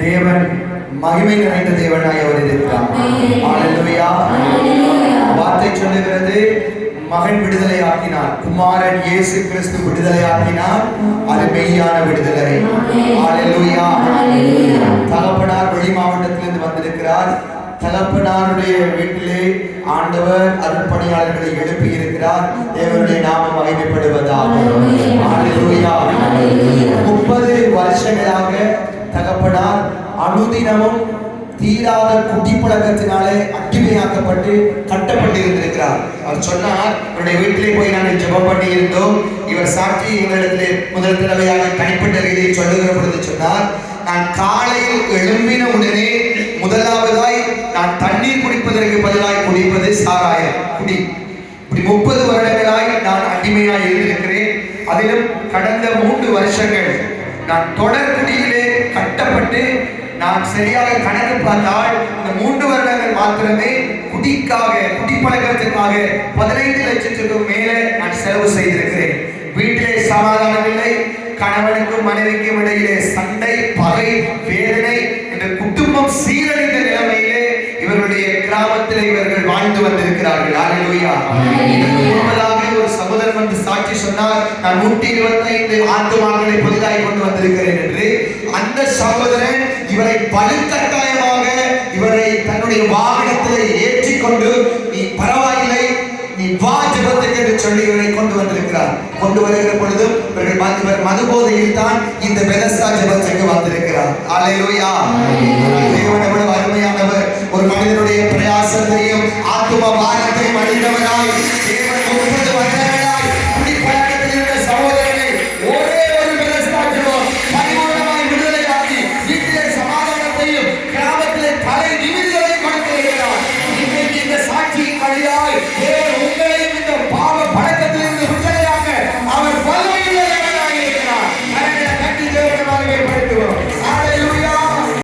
தேவன் மகிமை நிறைந்த தேவனாய் அவர் இருக்கிறார். வார்த்தை சொல்லுகிறது மகன் விடுதலை ஆக்கினார் குமாரன் இயேசு கிறிஸ்து விடுதலை ஆக்கினார் அது மெய்யான விடுதலை. ஹalleluya. தகப்பனார் வெளி மாவட்டத்திலிருந்து வந்திருக்கிறார். தகப்பனாருடைய வீட்டிலே ஆண்டவர் அருட்பணியாளர்களை எழுப்பி இருக்கிறார் தேவனுடைய நாம மகிமை வருஷங்களாக தகப்பனார் அனுதினமும் தீராத குட்டி பழக்கத்தினாலே அடிமையாக்கப்பட்டு கட்டப்பட்டு இருந்திருக்கிறார் அவர் சொன்னார் இவருடைய வீட்டிலே போய் நாங்கள் ஜெபம் பண்ணி இருந்தோம் இவர் சாட்சி எங்களிடத்திலே முதல் தடவையாக தனிப்பட்ட ரீதியில் சொல்லுகிற பொழுது சொன்னார் நான் காலையில் எழும்பின உடனே முதலாவதாய் நான் தண்ணீர் குடிப்பதற்கு பதிலாய் குடிப்பது சாராயம். குடி. இப்படி முப்பது வருடங்களாய் நான் அடிமையாய் இருந்திருக்கிறேன். அதிலும் கடந்த மூன்று வருஷங்கள் நான் தொடர் குடியிலே கட்டப்பட்டு நான் சரியாக கணக்கு பார்த்தால் இந்த மூன்று வருடங்கள் மாத்திரமே குடிக்காக குடிப்பழக்கத்திற்காக பதினைந்து லட்சத்துக்கும் மேலே நான் செலவு செய்திருக்கிறேன். வீட்டிலே சமாதானம் இல்லை கணவனுக்கும் மனைவிக்கும் இடையிலே சண்டை பகை வேதனை என்ற குடும்பம் சீரழிந்த நிலைமையிலே இவர்களுடைய கிராமத்தில் இவர்கள் வாழ்ந்து வந்திருக்கிறார்கள். முன்னதாக ஒரு சகோதரன் வந்து சாட்சி சொன்னார் நான் நூற்றி இருபத்தைந்து ஆத்துமாக்களை புதிதாய் கொண்டு வந்திருக்கிறேன் என்று. அந்த சகோதரன் இவரை வலுக்கட்டாயமாக இவரை தன்னுடைய வாகனத்தில் ஏற்றிக்கொண்டு நீ பரவாயில்லை நீ வா ஜெபத்துக்கு என்று சொல்லி இவரை கொண்டு வந்திருக்கிறார். கொண்டு வருகிற பொழுதும் இவர்கள் இவர் மது போதையில் தான் இந்த பெலஸ்தா ஜெபத்துக்கு வந்திருக்கிறார். அல்லேலூயா தேவன் எவ்வளவு அருமையானவர். ஒரு மனிதனுடைய பிரயாசத்தையும் ஆத்தும பாரத்தையும்